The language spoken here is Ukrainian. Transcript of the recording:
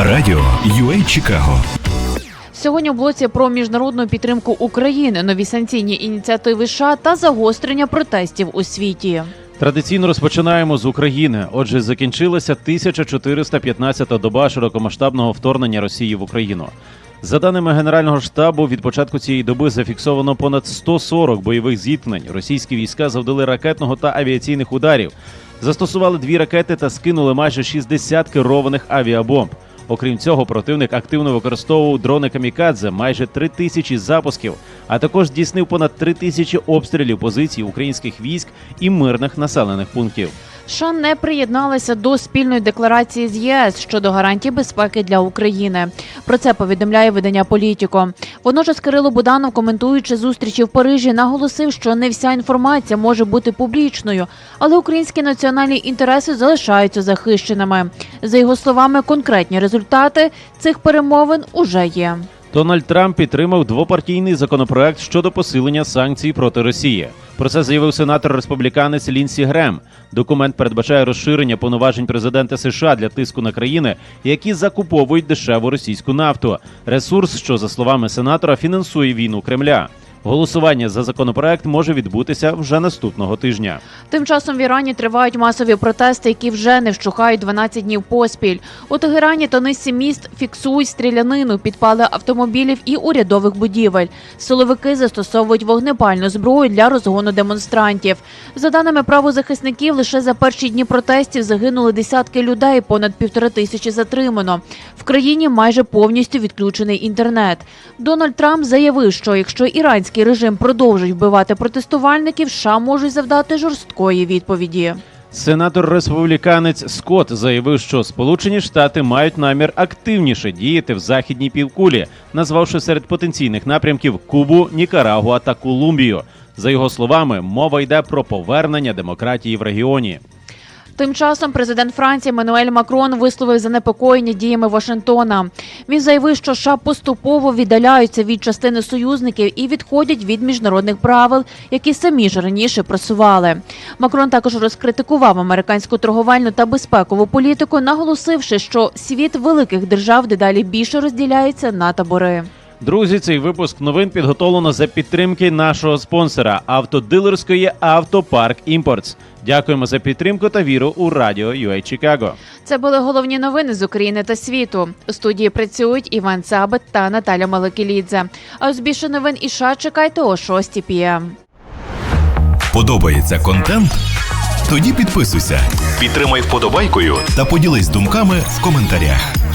Радіо UA Чикаго Сьогодні в блоці про міжнародну підтримку України, нові санкційні ініціативи США та загострення протестів у світі. Традиційно розпочинаємо з України. Отже, закінчилася 1415-та доба широкомасштабного вторгнення Росії в Україну. За даними Генерального штабу, від початку цієї доби зафіксовано понад 140 бойових зіткнень. Російські війська завдали ракетного та авіаційних ударів, застосували дві ракети та скинули майже 60 керованих авіабомб. Окрім цього, противник активно використовував дрони камікадзе, майже три тисячі запусків, а також здійснив понад три тисячі обстрілів позицій українських військ і мирних населених пунктів. США не приєдналися до спільної декларації з ЄС щодо гарантій безпеки для України. Про це повідомляє видання Політіко. Водночас Кирило Буданов, коментуючи зустрічі в Парижі, наголосив, що не вся інформація може бути публічною, але українські національні інтереси залишаються захищеними. За його словами, конкретні результати цих перемовин уже є. Дональд Трамп підтримав двопартійний законопроект щодо посилення санкцій проти Росії. Про це заявив сенатор республіканець Лінсі Грем. Документ передбачає розширення повноважень президента США для тиску на країни, які закуповують дешеву російську нафту. Ресурс, що за словами сенатора, фінансує війну Кремля. Голосування за законопроект може відбутися вже наступного тижня. Тим часом в Ірані тривають масові протести, які вже не вщухають 12 днів поспіль. У Тегерані та низці міст фіксують стрілянину, підпали автомобілів і урядових будівель. Силовики застосовують вогнепальну зброю для розгону демонстрантів. За даними правозахисників, лише за перші дні протестів загинули десятки людей, понад півтори тисячі затримано. В країні майже повністю відключений інтернет. Дональд Трамп заявив, що якщо іранський режим продовжить вбивати протестувальників, США можуть завдати жорсткої відповіді. Сенатор республіканець Скотт заявив, що Сполучені Штати мають намір активніше діяти в західній півкулі, назвавши серед потенційних напрямків Кубу, Нікарагуа та Колумбію. За його словами, мова йде про повернення демократії в регіоні. Тим часом президент Франції Мануель Макрон висловив занепокоєння діями Вашингтона. Він заявив, що США поступово віддаляються від частини союзників і відходять від міжнародних правил, які самі ж раніше просували. Макрон також розкритикував американську торговельну та безпекову політику, наголосивши, що світ великих держав дедалі більше розділяється на табори. Друзі, цей випуск новин підготовлено за підтримки нашого спонсора автодилерської Автопарк Імпортс. Дякуємо за підтримку та віру у радіо UA Чикаго. Це були головні новини з України та світу. У студії працюють Іван Цабет та Наталя Маликелідзе. А ось більше новин і США чекайте о 6 п'єм. Подобається контент? Тоді підписуйся, підтримай вподобайкою та поділись думками в коментарях.